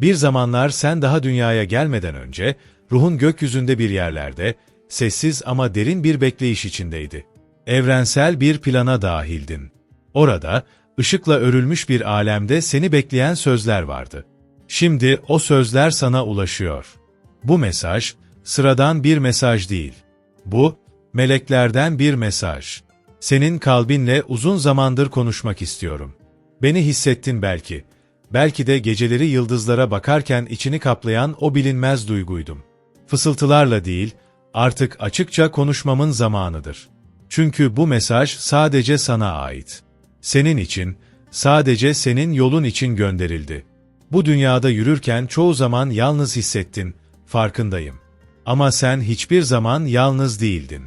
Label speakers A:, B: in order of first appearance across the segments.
A: Bir zamanlar sen daha dünyaya gelmeden önce, ruhun gökyüzünde bir yerlerde, sessiz ama derin bir bekleyiş içindeydi. Evrensel bir plana dahildin. Orada, ışıkla örülmüş bir alemde seni bekleyen sözler vardı. Şimdi o sözler sana ulaşıyor. Bu mesaj, sıradan bir mesaj değil. Bu, meleklerden bir mesaj. Senin kalbinle uzun zamandır konuşmak istiyorum. Beni hissettin belki. Belki de geceleri yıldızlara bakarken içini kaplayan o bilinmez duyguydum. Fısıltılarla değil, artık açıkça konuşmamın zamanıdır. Çünkü bu mesaj sadece sana ait. Senin için, sadece senin yolun için gönderildi. Bu dünyada yürürken çoğu zaman yalnız hissettin, farkındayım. Ama sen hiçbir zaman yalnız değildin.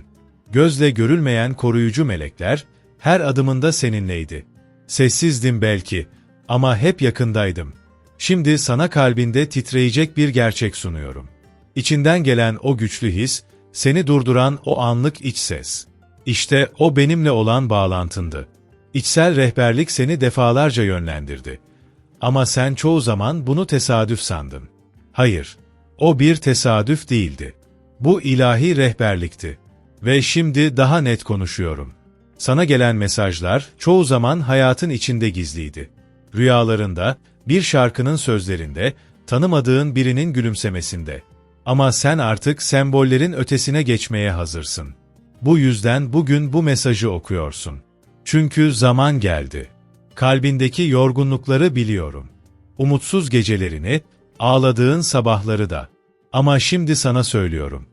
A: Gözle görülmeyen koruyucu melekler, her adımında seninleydi. Sessizdim belki ama hep yakındaydım. Şimdi sana kalbinde titreyecek bir gerçek sunuyorum. İçinden gelen o güçlü his, seni durduran o anlık iç ses. İşte o benimle olan bağlantındı. İçsel rehberlik seni defalarca yönlendirdi. Ama sen çoğu zaman bunu tesadüf sandın. Hayır, o bir tesadüf değildi. Bu ilahi rehberlikti. Ve şimdi daha net konuşuyorum. Sana gelen mesajlar çoğu zaman hayatın içinde gizliydi. Rüyalarında, bir şarkının sözlerinde, tanımadığın birinin gülümsemesinde. Ama sen artık sembollerin ötesine geçmeye hazırsın. Bu yüzden bugün bu mesajı okuyorsun. Çünkü zaman geldi. Kalbindeki yorgunlukları biliyorum. Umutsuz gecelerini, ağladığın sabahları da. Ama şimdi sana söylüyorum.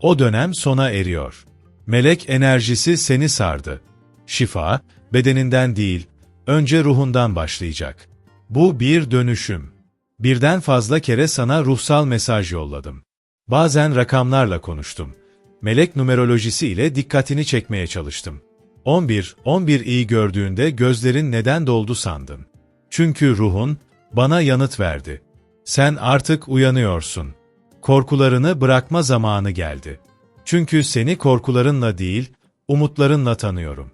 A: O dönem sona eriyor. Melek enerjisi seni sardı. Şifa, bedeninden değil, önce ruhundan başlayacak. Bu bir dönüşüm. Birden fazla kere sana ruhsal mesaj yolladım. Bazen rakamlarla konuştum. Melek numerolojisi ile dikkatini çekmeye çalıştım. 11, 11 iyi gördüğünde gözlerin neden doldu sandın. Çünkü ruhun bana yanıt verdi. Sen artık uyanıyorsun. Korkularını bırakma zamanı geldi. Çünkü seni korkularınla değil, umutlarınla tanıyorum.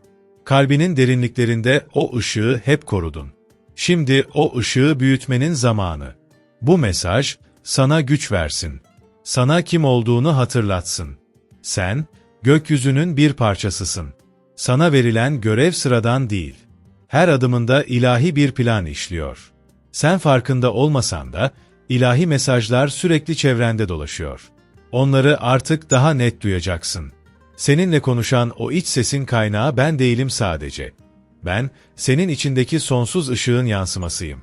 A: Kalbinin derinliklerinde o ışığı hep korudun. Şimdi o ışığı büyütmenin zamanı. Bu mesaj sana güç versin. Sana kim olduğunu hatırlatsın. Sen, gökyüzünün bir parçasısın. Sana verilen görev sıradan değil. Her adımında ilahi bir plan işliyor. Sen farkında olmasan da, ilahi mesajlar sürekli çevrende dolaşıyor. Onları artık daha net duyacaksın. Seninle konuşan o iç sesin kaynağı ben değilim sadece. Ben, senin içindeki sonsuz ışığın yansımasıyım.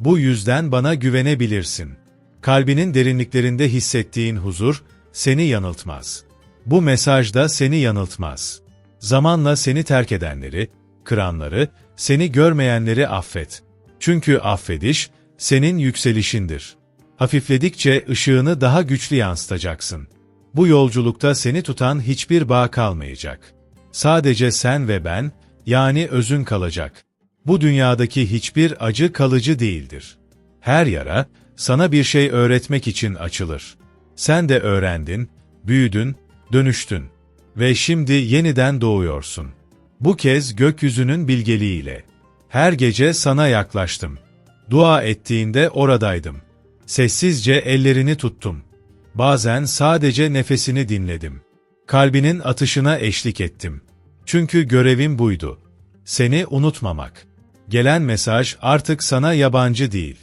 A: Bu yüzden bana güvenebilirsin. Kalbinin derinliklerinde hissettiğin huzur, seni yanıltmaz. Bu mesaj da seni yanıltmaz. Zamanla seni terk edenleri, kıranları, seni görmeyenleri affet. Çünkü affediş, senin yükselişindir. Hafifledikçe ışığını daha güçlü yansıtacaksın. Bu yolculukta seni tutan hiçbir bağ kalmayacak. Sadece sen ve ben, yani özün kalacak. Bu dünyadaki hiçbir acı kalıcı değildir. Her yara, sana bir şey öğretmek için açılır. Sen de öğrendin, büyüdün, dönüştün ve şimdi yeniden doğuyorsun. Bu kez gökyüzünün bilgeliğiyle. Her gece sana yaklaştım. Dua ettiğinde oradaydım. Sessizce ellerini tuttum. Bazen sadece nefesini dinledim. Kalbinin atışına eşlik ettim. Çünkü görevim buydu. Seni unutmamak. Gelen mesaj artık sana yabancı değil.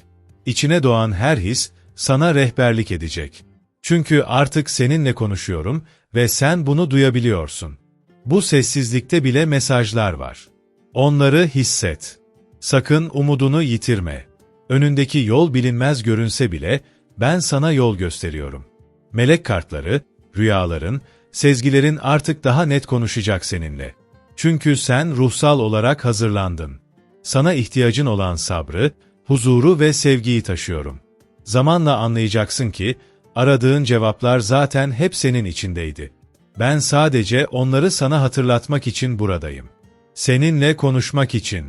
A: İçine doğan her his sana rehberlik edecek. Çünkü artık seninle konuşuyorum ve sen bunu duyabiliyorsun. Bu sessizlikte bile mesajlar var. Onları hisset. Sakın umudunu yitirme. Önündeki yol bilinmez görünse bile ben sana yol gösteriyorum. Melek kartları, rüyaların, sezgilerin artık daha net konuşacak seninle. Çünkü sen ruhsal olarak hazırlandın. Sana ihtiyacın olan sabrı, huzuru ve sevgiyi taşıyorum. Zamanla anlayacaksın ki, aradığın cevaplar zaten hep senin içindeydi. Ben sadece onları sana hatırlatmak için buradayım. Seninle konuşmak için.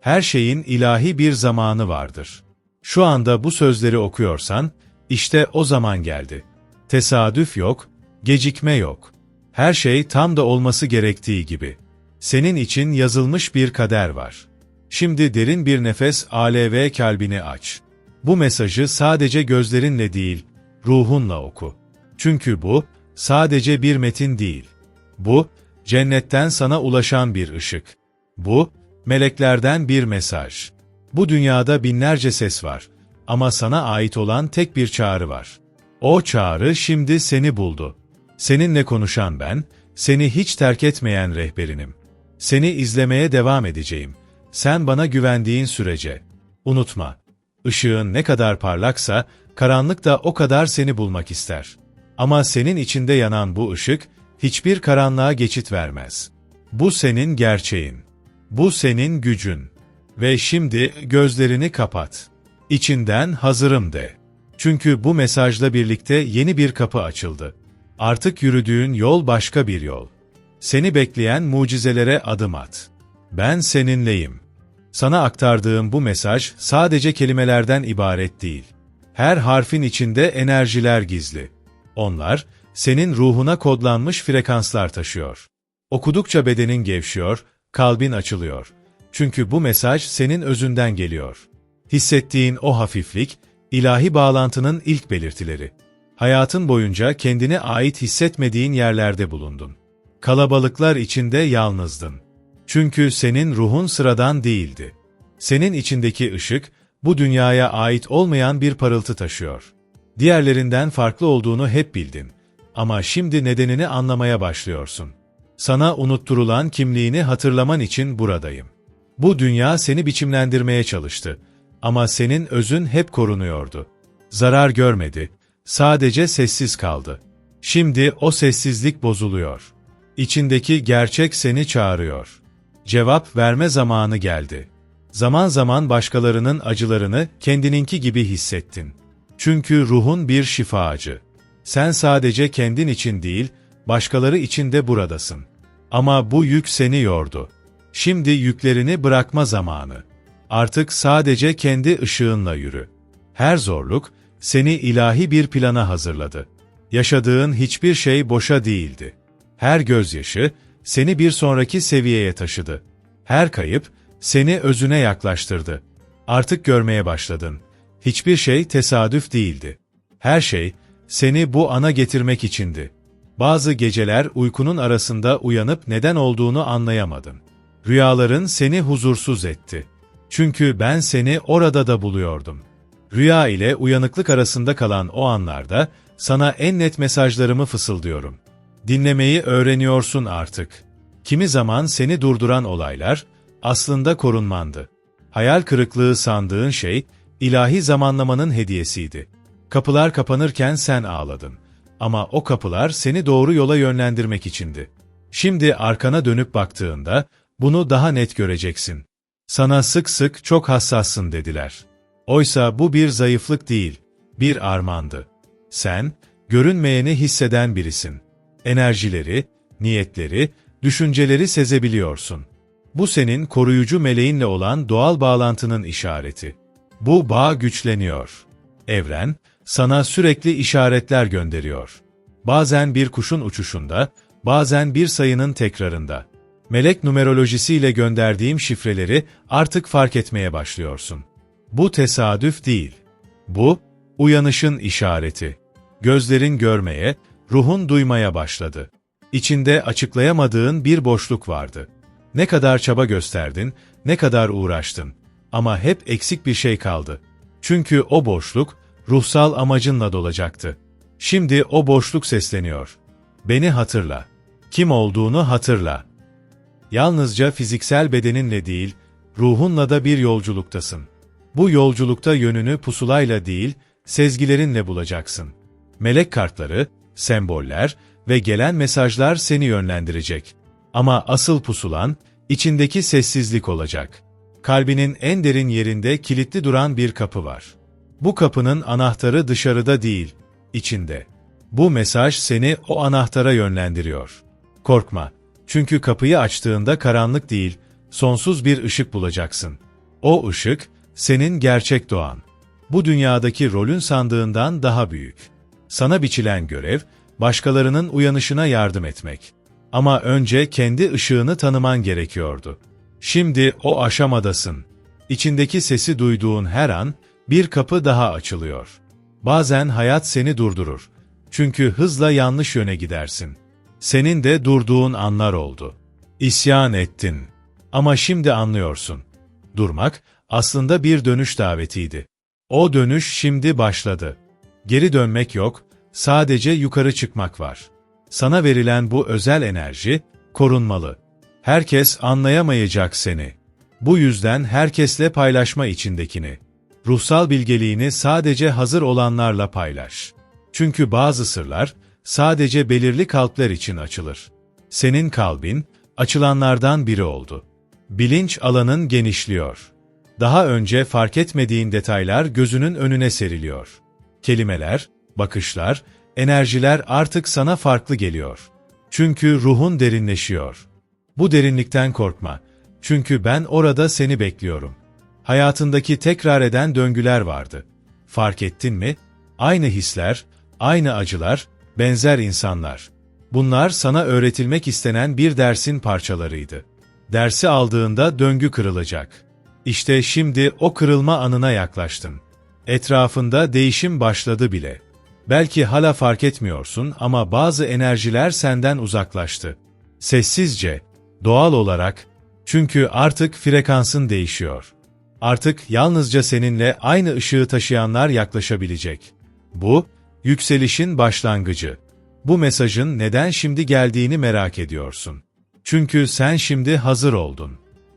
A: Her şeyin ilahi bir zamanı vardır. Şu anda bu sözleri okuyorsan, işte o zaman geldi. Tesadüf yok, gecikme yok. Her şey tam da olması gerektiği gibi. Senin için yazılmış bir kader var. Şimdi derin bir nefes al ve kalbini aç. Bu mesajı sadece gözlerinle değil, ruhunla oku. Çünkü bu, sadece bir metin değil. Bu, cennetten sana ulaşan bir ışık. Bu, meleklerden bir mesaj. Bu dünyada binlerce ses var. Ama sana ait olan tek bir çağrı var. O çağrı şimdi seni buldu. Seninle konuşan ben, seni hiç terk etmeyen rehberinim. Seni izlemeye devam edeceğim. Sen bana güvendiğin sürece. Unutma, ışığın ne kadar parlaksa, karanlık da o kadar seni bulmak ister. Ama senin içinde yanan bu ışık, hiçbir karanlığa geçit vermez. Bu senin gerçeğin. Bu senin gücün. Ve şimdi gözlerini kapat. İçinden hazırım de. Çünkü bu mesajla birlikte yeni bir kapı açıldı. Artık yürüdüğün yol başka bir yol. Seni bekleyen mucizelere adım at. Ben seninleyim. Sana aktardığım bu mesaj sadece kelimelerden ibaret değil. Her harfin içinde enerjiler gizli. Onlar, senin ruhuna kodlanmış frekanslar taşıyor. Okudukça bedenin gevşiyor, kalbin açılıyor. Çünkü bu mesaj senin özünden geliyor. Hissettiğin o hafiflik, ilahi bağlantının ilk belirtileri. Hayatın boyunca kendine ait hissetmediğin yerlerde bulundun. Kalabalıklar içinde yalnızdın. Çünkü senin ruhun sıradan değildi. Senin içindeki ışık, bu dünyaya ait olmayan bir parıltı taşıyor. Diğerlerinden farklı olduğunu hep bildin. Ama şimdi nedenini anlamaya başlıyorsun. Sana unutturulan kimliğini hatırlaman için buradayım. Bu dünya seni biçimlendirmeye çalıştı. Ama senin özün hep korunuyordu. Zarar görmedi, sadece sessiz kaldı. Şimdi o sessizlik bozuluyor. İçindeki gerçek seni çağırıyor. Cevap verme zamanı geldi. Zaman zaman başkalarının acılarını kendininki gibi hissettin. Çünkü ruhun bir şifacı. Sen sadece kendin için değil, başkaları için de buradasın. Ama bu yük seni yordu. Şimdi yüklerini bırakma zamanı. Artık sadece kendi ışığınla yürü. Her zorluk, seni ilahi bir plana hazırladı. Yaşadığın hiçbir şey boşa değildi. Her gözyaşı, seni bir sonraki seviyeye taşıdı. Her kayıp, seni özüne yaklaştırdı. Artık görmeye başladın. Hiçbir şey tesadüf değildi. Her şey, seni bu ana getirmek içindi. Bazı geceler uykunun arasında uyanıp neden olduğunu anlayamadın. Rüyaların seni huzursuz etti. Çünkü ben seni orada da buluyordum. Rüya ile uyanıklık arasında kalan o anlarda sana en net mesajlarımı fısıldıyorum. Dinlemeyi öğreniyorsun artık. Kimi zaman seni durduran olaylar aslında korunmandı. Hayal kırıklığı sandığın şey ilahi zamanlamanın hediyesiydi. Kapılar kapanırken sen ağladın. Ama o kapılar seni doğru yola yönlendirmek içindi. Şimdi arkana dönüp baktığında bunu daha net göreceksin. Sana sık sık çok hassassın dediler. Oysa bu bir zayıflık değil, bir armandı. Sen, görünmeyeni hisseden birisin. Enerjileri, niyetleri, düşünceleri sezebiliyorsun. Bu senin koruyucu meleğinle olan doğal bağlantının işareti. Bu bağ güçleniyor. Evren, sana sürekli işaretler gönderiyor. Bazen bir kuşun uçuşunda, bazen bir sayının tekrarında. Melek numerolojisiyle gönderdiğim şifreleri artık fark etmeye başlıyorsun. Bu tesadüf değil. Bu, uyanışın işareti. Gözlerin görmeye, ruhun duymaya başladı. İçinde açıklayamadığın bir boşluk vardı. Ne kadar çaba gösterdin, ne kadar uğraştın. Ama hep eksik bir şey kaldı. Çünkü o boşluk, ruhsal amacınla dolacaktı. Şimdi o boşluk sesleniyor. Beni hatırla. Kim olduğunu hatırla. Yalnızca fiziksel bedeninle değil, ruhunla da bir yolculuktasın. Bu yolculukta yönünü pusulayla değil, sezgilerinle bulacaksın. Melek kartları, semboller ve gelen mesajlar seni yönlendirecek. Ama asıl pusulan, içindeki sessizlik olacak. Kalbinin en derin yerinde kilitli duran bir kapı var. Bu kapının anahtarı dışarıda değil, içinde. Bu mesaj seni o anahtara yönlendiriyor. Korkma, çünkü kapıyı açtığında karanlık değil, sonsuz bir ışık bulacaksın. O ışık, senin gerçek doğan. Bu dünyadaki rolün sandığından daha büyük. Sana biçilen görev, başkalarının uyanışına yardım etmek. Ama önce kendi ışığını tanıman gerekiyordu. Şimdi o aşamadasın. İçindeki sesi duyduğun her an, Bir kapı daha açılıyor. Bazen hayat seni durdurur. Çünkü hızla yanlış yöne gidersin. Senin de durduğun anlar oldu. İsyan ettin. Ama şimdi anlıyorsun. Durmak aslında bir dönüş davetiydi. O dönüş şimdi başladı. Geri dönmek yok, sadece yukarı çıkmak var. Sana verilen bu özel enerji korunmalı. Herkes anlayamayacak seni. Bu yüzden herkesle paylaşma içindekini. Ruhsal bilgeliğini sadece hazır olanlarla paylaş. Çünkü bazı sırlar sadece belirli kalpler için açılır. Senin kalbin açılanlardan biri oldu. Bilinç alanın genişliyor. Daha önce fark etmediğin detaylar gözünün önüne seriliyor. Kelimeler, bakışlar, enerjiler artık sana farklı geliyor. Çünkü ruhun derinleşiyor. Bu derinlikten korkma. Çünkü ben orada seni bekliyorum. Hayatındaki tekrar eden döngüler vardı. Fark ettin mi? Aynı hisler, aynı acılar, benzer insanlar. Bunlar sana öğretilmek istenen bir dersin parçalarıydı. Dersi aldığında döngü kırılacak. İşte şimdi o kırılma anına yaklaştın. Etrafında değişim başladı bile. Belki hala fark etmiyorsun ama bazı enerjiler senden uzaklaştı. Sessizce, doğal olarak, çünkü artık frekansın değişiyor. Artık yalnızca seninle aynı ışığı taşıyanlar yaklaşabilecek. Bu, yükselişin başlangıcı. Bu mesajın neden şimdi geldiğini merak ediyorsun. Çünkü sen şimdi hazır oldun.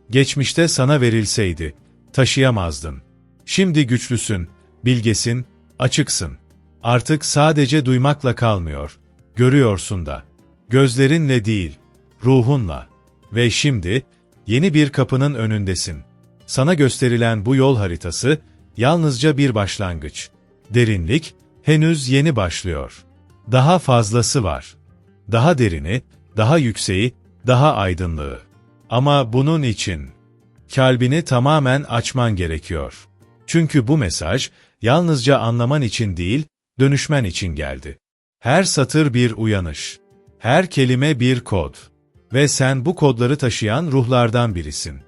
A: Geçmişte sana verilseydi, taşıyamazdın. Şimdi güçlüsün, bilgesin, açıksın. Artık sadece duymakla kalmıyor, görüyorsun da. Gözlerinle değil, ruhunla. Ve şimdi, yeni bir kapının önündesin. Sana gösterilen bu yol haritası, yalnızca bir başlangıç. Derinlik, henüz yeni başlıyor. Daha fazlası var. Daha derini, daha yükseği, daha aydınlığı. Ama bunun için kalbini tamamen açman gerekiyor. Çünkü bu mesaj yalnızca anlaman için değil, dönüşmen için geldi. Her satır bir uyanış. Her kelime bir kod. Ve sen bu kodları taşıyan ruhlardan birisin.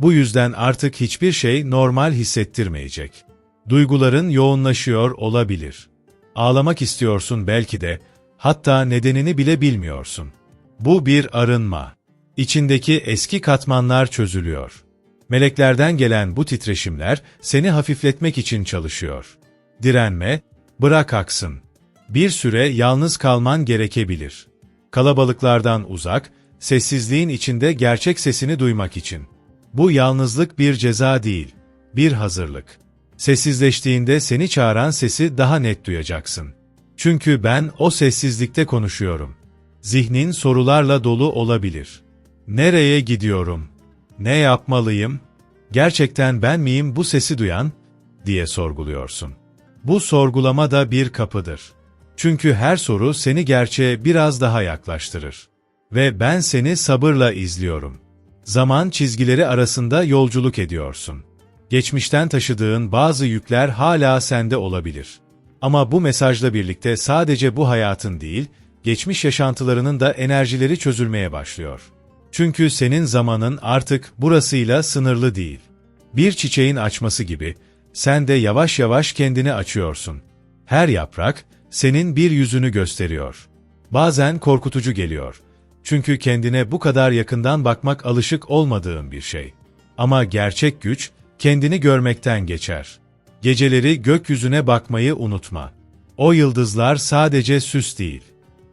A: Bu yüzden artık hiçbir şey normal hissettirmeyecek. Duyguların yoğunlaşıyor olabilir. Ağlamak istiyorsun belki de, hatta nedenini bile bilmiyorsun. Bu bir arınma. İçindeki eski katmanlar çözülüyor. Meleklerden gelen bu titreşimler seni hafifletmek için çalışıyor. Direnme, bırak aksın. Bir süre yalnız kalman gerekebilir. Kalabalıklardan uzak, sessizliğin içinde gerçek sesini duymak için. Bu yalnızlık bir ceza değil, bir hazırlık. Sessizleştiğinde seni çağıran sesi daha net duyacaksın. Çünkü ben o sessizlikte konuşuyorum. Zihnin sorularla dolu olabilir. Nereye gidiyorum? Ne yapmalıyım? Gerçekten ben miyim bu sesi duyan? diye sorguluyorsun. Bu sorgulama da bir kapıdır. Çünkü her soru seni gerçeğe biraz daha yaklaştırır. Ve ben seni sabırla izliyorum. Zaman çizgileri arasında yolculuk ediyorsun. Geçmişten taşıdığın bazı yükler hala sende olabilir. Ama bu mesajla birlikte sadece bu hayatın değil, geçmiş yaşantılarının da enerjileri çözülmeye başlıyor. Çünkü senin zamanın artık burasıyla sınırlı değil. Bir çiçeğin açması gibi, sen de yavaş yavaş kendini açıyorsun. Her yaprak, senin bir yüzünü gösteriyor. Bazen korkutucu geliyor. Çünkü kendine bu kadar yakından bakmak alışık olmadığın bir şey. Ama gerçek güç, kendini görmekten geçer. Geceleri gökyüzüne bakmayı unutma. O yıldızlar sadece süs değil.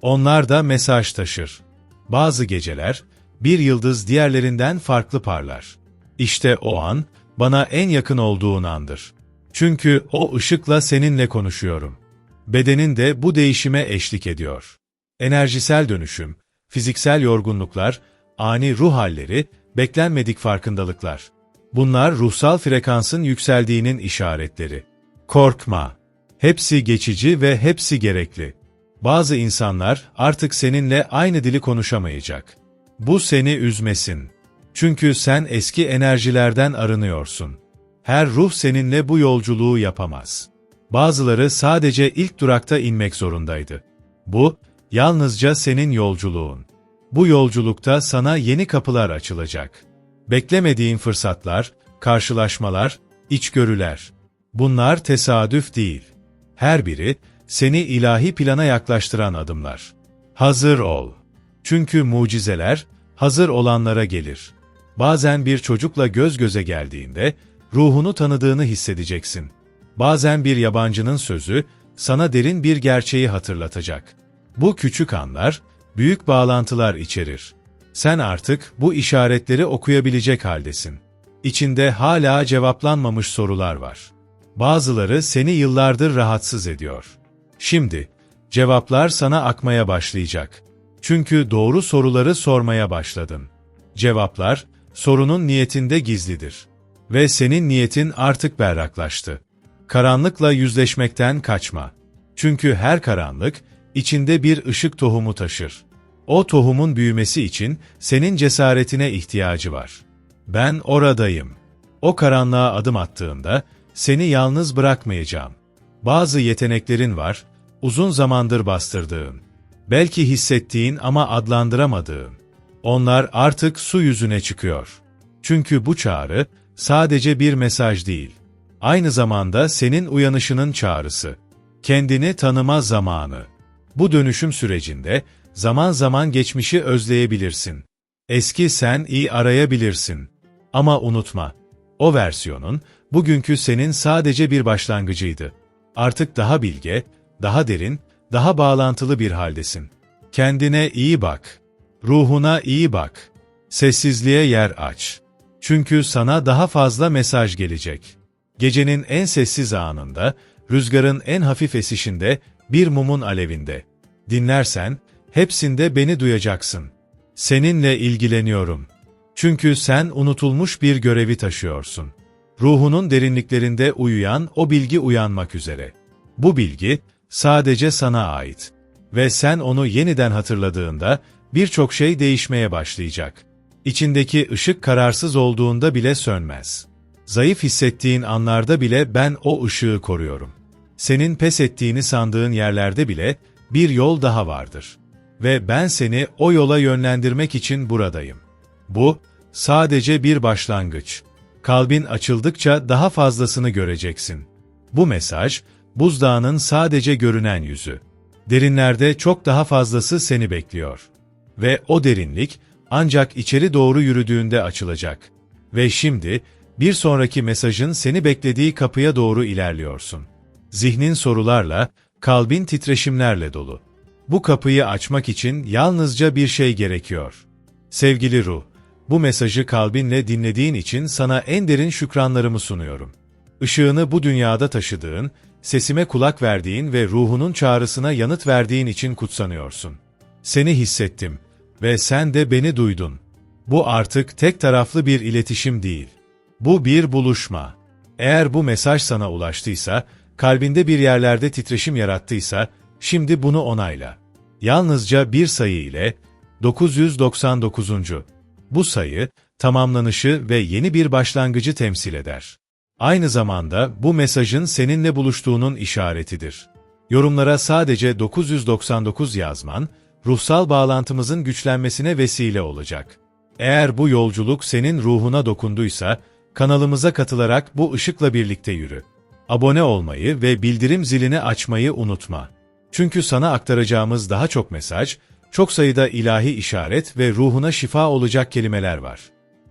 A: Onlar da mesaj taşır. Bazı geceler, bir yıldız diğerlerinden farklı parlar. İşte o an, bana en yakın olduğun andır. Çünkü o ışıkla seninle konuşuyorum. Bedenin de bu değişime eşlik ediyor. Enerjisel dönüşüm, fiziksel yorgunluklar, ani ruh halleri, beklenmedik farkındalıklar. Bunlar ruhsal frekansın yükseldiğinin işaretleri. Korkma. Hepsi geçici ve hepsi gerekli. Bazı insanlar artık seninle aynı dili konuşamayacak. Bu seni üzmesin. Çünkü sen eski enerjilerden arınıyorsun. Her ruh seninle bu yolculuğu yapamaz. Bazıları sadece ilk durakta inmek zorundaydı. Bu, yalnızca senin yolculuğun. Bu yolculukta sana yeni kapılar açılacak. Beklemediğin fırsatlar, karşılaşmalar, içgörüler. Bunlar tesadüf değil. Her biri seni ilahi plana yaklaştıran adımlar. Hazır ol. Çünkü mucizeler hazır olanlara gelir. Bazen bir çocukla göz göze geldiğinde ruhunu tanıdığını hissedeceksin. Bazen bir yabancının sözü sana derin bir gerçeği hatırlatacak. Bu küçük anlar büyük bağlantılar içerir. Sen artık bu işaretleri okuyabilecek haldesin. İçinde hala cevaplanmamış sorular var. Bazıları seni yıllardır rahatsız ediyor. Şimdi cevaplar sana akmaya başlayacak. Çünkü doğru soruları sormaya başladın. Cevaplar sorunun niyetinde gizlidir ve senin niyetin artık berraklaştı. Karanlıkla yüzleşmekten kaçma. Çünkü her karanlık içinde bir ışık tohumu taşır. O tohumun büyümesi için senin cesaretine ihtiyacı var. Ben oradayım. O karanlığa adım attığında seni yalnız bırakmayacağım. Bazı yeteneklerin var, uzun zamandır bastırdığın. Belki hissettiğin ama adlandıramadığın. Onlar artık su yüzüne çıkıyor. Çünkü bu çağrı sadece bir mesaj değil. Aynı zamanda senin uyanışının çağrısı. Kendini tanıma zamanı. Bu dönüşüm sürecinde zaman zaman geçmişi özleyebilirsin. Eski sen iyi arayabilirsin. Ama unutma, o versiyonun bugünkü senin sadece bir başlangıcıydı. Artık daha bilge, daha derin, daha bağlantılı bir haldesin. Kendine iyi bak. Ruhuna iyi bak. Sessizliğe yer aç. Çünkü sana daha fazla mesaj gelecek. Gecenin en sessiz anında, rüzgarın en hafif esişinde, bir mumun alevinde. Dinlersen, hepsinde beni duyacaksın. Seninle ilgileniyorum. Çünkü sen unutulmuş bir görevi taşıyorsun. Ruhunun derinliklerinde uyuyan o bilgi uyanmak üzere. Bu bilgi sadece sana ait. Ve sen onu yeniden hatırladığında birçok şey değişmeye başlayacak. İçindeki ışık kararsız olduğunda bile sönmez. Zayıf hissettiğin anlarda bile ben o ışığı koruyorum. Senin pes ettiğini sandığın yerlerde bile bir yol daha vardır. Ve ben seni o yola yönlendirmek için buradayım. Bu, sadece bir başlangıç. Kalbin açıldıkça daha fazlasını göreceksin. Bu mesaj, buzdağının sadece görünen yüzü. Derinlerde çok daha fazlası seni bekliyor. Ve o derinlik, ancak içeri doğru yürüdüğünde açılacak. Ve şimdi, bir sonraki mesajın seni beklediği kapıya doğru ilerliyorsun. Zihnin sorularla, kalbin titreşimlerle dolu. Bu kapıyı açmak için yalnızca bir şey gerekiyor. Sevgili ruh, bu mesajı kalbinle dinlediğin için sana en derin şükranlarımı sunuyorum. Işığını bu dünyada taşıdığın, sesime kulak verdiğin ve ruhunun çağrısına yanıt verdiğin için kutsanıyorsun. Seni hissettim ve sen de beni duydun. Bu artık tek taraflı bir iletişim değil. Bu bir buluşma. Eğer bu mesaj sana ulaştıysa, kalbinde bir yerlerde titreşim yarattıysa, şimdi bunu onayla. Yalnızca bir sayı ile 999. Bu sayı, tamamlanışı ve yeni bir başlangıcı temsil eder. Aynı zamanda bu mesajın seninle buluştuğunun işaretidir. Yorumlara sadece 999 yazman, ruhsal bağlantımızın güçlenmesine vesile olacak. Eğer bu yolculuk senin ruhuna dokunduysa, kanalımıza katılarak bu ışıkla birlikte yürü. Abone olmayı ve bildirim zilini açmayı unutma. Çünkü sana aktaracağımız daha çok mesaj, çok sayıda ilahi işaret ve ruhuna şifa olacak kelimeler var.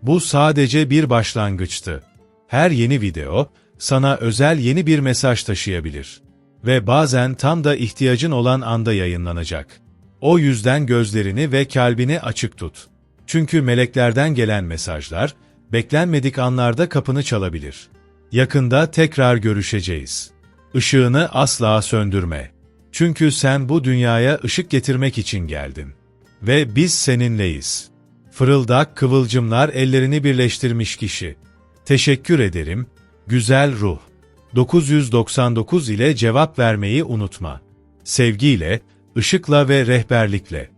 A: Bu sadece bir başlangıçtı. Her yeni video, sana özel yeni bir mesaj taşıyabilir. Ve bazen tam da ihtiyacın olan anda yayınlanacak. O yüzden gözlerini ve kalbini açık tut. Çünkü meleklerden gelen mesajlar, beklenmedik anlarda kapını çalabilir. Yakında tekrar görüşeceğiz. Işığını asla söndürme. Çünkü sen bu dünyaya ışık getirmek için geldin. Ve biz seninleyiz. Fırıldak kıvılcımlar ellerini birleştirmiş kişi. Teşekkür ederim, güzel ruh. 999 ile cevap vermeyi unutma. Sevgiyle, ışıkla ve rehberlikle.